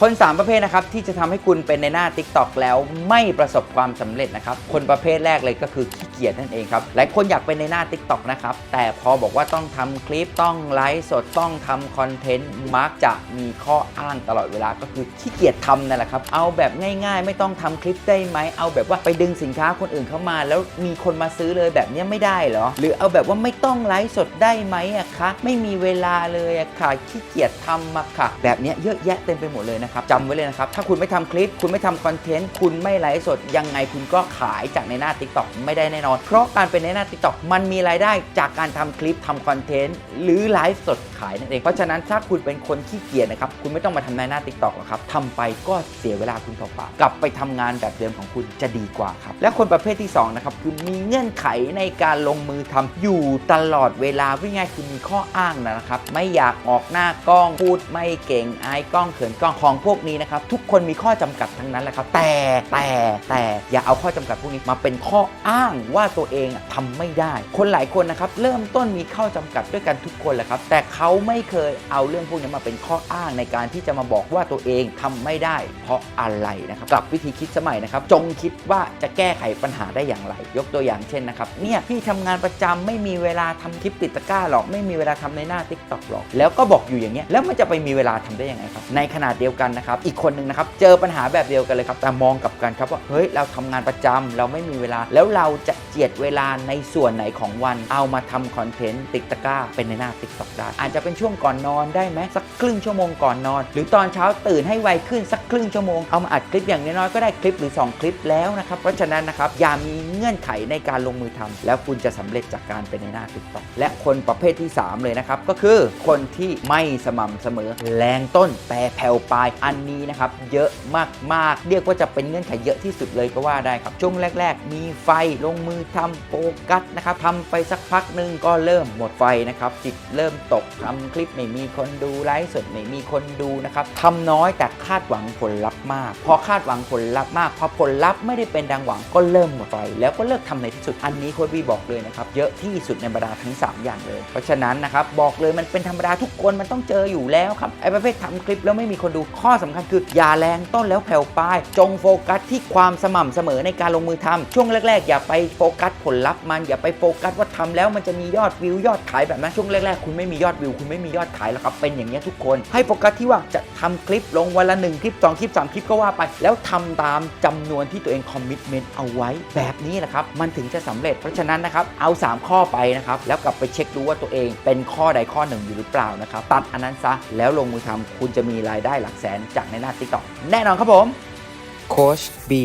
คน 3 ประเภทนะครับที่จะทำให้คุณเป็นในหน้า TikTok แล้วไม่ประสบความสำเร็จนะครับ คนประเภทแรกเลยก็คือข เกียจนั่นเองครับ หลายคนอยากเป็นในหน้า TikTok นะครับ แต่พอบอกว่าต้องทำคลิปต้องไลฟ์สดต้องทำคอนเทนต์มักจะมีข้ออ้างตลอดเวลาก็คือขี้เกียจทำนั่นแหละครับ เอาแบบง่ายๆ ไม่ต้องทำคลิปได้ไหม เอาแบบว่าไปดึงสินค้าคนอื่นเข้ามา แล้วมีคนมาซื้อเลยแบบนี้ไม่ได้เหรอ หรือเอาแบบว่าไม่ต้องไลฟ์สดได้ไหมอะคะ ไม่มีเวลาเลยอะค่ะขี้เกียจทำมาค่ะ แบบนี้เยอะแยะเต็มไปหมดเลยนะครับจำไว้เลยนะครับถ้าคุณไม่ทำคลิป คุณไม่ทำคอนเทนต์คุณไม่ไลฟ์สดยังไงคุณก็ขายจากในหน้า t ิ k t o k ไม่ได้แน่นอน เพราะการเป็นในหน้า t ิ k t o k มันมีรายได้จากการทำคลิปทำคอนเทนต์หรือไลฟ์สดขายนั่นเอง เพราะฉะนั้นถ้าคุณเป็นคนขี้เกียจนะครับ คุณไม่ต้องมาทำในหน้า t ิ k t o k หรอกครับทำไปก็เสียเวลาคุณเปล่าๆกลับไปทำงานแบบเดิมของคุณจะดีกว่าครับ และคนประเภทที่สองนะครับคือมีเงื่อนไขในการลงมือทำอยู่ตลอดเวลาพูดง่ายคือมีข้ออ้างนะครับ ไม่อยากออกหน้ากล้องพูดไม่เก่งอายกล้องเขินกล้องของพวกนี้นะครับทุกคนมีข้อจำกัดทั้งนั้นแหละครับแต่แต่แต่อย่าเอาข้อจำกัดพวกนี้มาเป็นข้ออ้างว่าตัวเองอะทำไม่ได้ คนหลายคนนะครับเริ่มต้นมีข้อจำกัดด้วยกันทุกคนแหละครับ แต่เขาไม่เคยเอาเรื่องพวกนี้มาเป็นข้ออ้างในการที่จะมาบอกว่าตัวเองทำไม่ได้ เพราะอะไรนะครับกลับวิธีคิดสมัยนะครับ จงคิดว่าจะแก้ไขปัญหาได้อย่างไร ยกตัวอย่างเช่นนะครับ เนี่ยพี่ทำงานประจำไม่มีเวลาทำคลิปติดตะกร้าหรอกไม่มีเวลาทำในหน้า t ิ k t o k หรอกแล้วก็บอกอยู่อย่างเงี้ยแล้วมันจะไปมีเวลาทำได้ยังไงครับในขณะเดียวกันนะครับอีกคนหนึ่งนะครับเจอปัญหาแบบเดียวกันเลยครับแต่มองกับกันครับว่าเฮ้ยเราทำงานประจำเราไม่มีเวลาแล้วเราจะ เจียดเวลาในส่วนไหนของวัน เอามาทำคอนเทนต์ติดตะก้า เป็นในหน้า t ิ k t o k ได้ อาจจะเป็นช่วงก่อนนอนได้ไหมสักครึ่งชั่วโมงก่อนนอน หรือตอนเช้าตื่นให้ไวขึ้นสักครึ่งชั่วโมง เอามาอัดคลิปอย่างน้อยๆก็ได้คลิปหรือ 2 คลิปแล้วนะครับ เพราะฉะนั้นนะครับอย่ามีเงื่อนไขในการลงมือทำแล้วคุณจะสำเร็จจากการเป็นในหน้า t ิ k t o k และคนประเภทที่ 3 เลยนะครับก็คือคนที่ไม่สม่ำเสมอแรงต้นแต่แผ่วปลายอันนี้นะครับเยอะมากๆ เรียกว่าจะเป็นเงื่อนไขเยอะที่สุดเลยก็ว่าได้ครับช่วงแรก ๆ มีไฟลงมือทำโฟกัสนะครับทำไปสักพักหนึ่งก็เริ่มหมดไฟนะครับ จิตเริ่มตกทำคลิปไม่มีคนดูไลฟ์สดไม่มีคนดูนะครับทำน้อยแต่คาดหวังผลลัพธ์มาก พอคาดหวังผลลัพธ์มากพอผลลัพธ์ไม่ได้เป็นดังหวังก็เริ่มหมดไฟ แล้วก็เลิกทำในที่สุดอันนี้โค้ดวีบอกเลยนะครับเยอะที่สุดในบรรดาทั้ง 3 อย่างเลย เพราะฉะนั้นนะครับบอกเลยมันเป็นธรรมดาทุกคนมันต้องเจออยู่แล้วครับไอ้ประเภททำคลิปแล้วไม่มีคนดูข้อสำคัญคืออย่าแรงต้นแล้วแผ่วปลายจงโฟกัสที่ความสม่ำเสมอในการลงมือทำช่วงแรก ๆ อย่าไปโฟกัสผลลัพธ์มันอย่าไปโฟกัสว่าทำแล้วมันจะมียอดวิวยอดขายแบบนั้นช่วงแรกๆ คุณไม่มียอดวิว คุณไม่มียอดขายแล้วครับเป็นอย่างนี้ทุกคน ให้โฟกัสที่ว่าจะทำคลิปลงวันละหนึ่งคลิปสองคลิปสามคลิปก็ว่าไป แล้วทำตามจำนวนที่ตัวเองคอมมิชเมนต์เอาไว้แบบนี้แหละครับมันถึงจะสำเร็จเพราะฉะนั้นนะครับเอา 3 ข้อไปนะครับแล้วกลับไปเช็คดูว่าตัวเองเป็นข้อใดข้อหนึ่งอยู่หรือเปล่านะครับตัดอันนั้นซะแล้วลงมือทำคุณจะมีรายได้หลักแสนจากในหน้าติ๊กต็อกแน่นอนครับผมโค้ชบี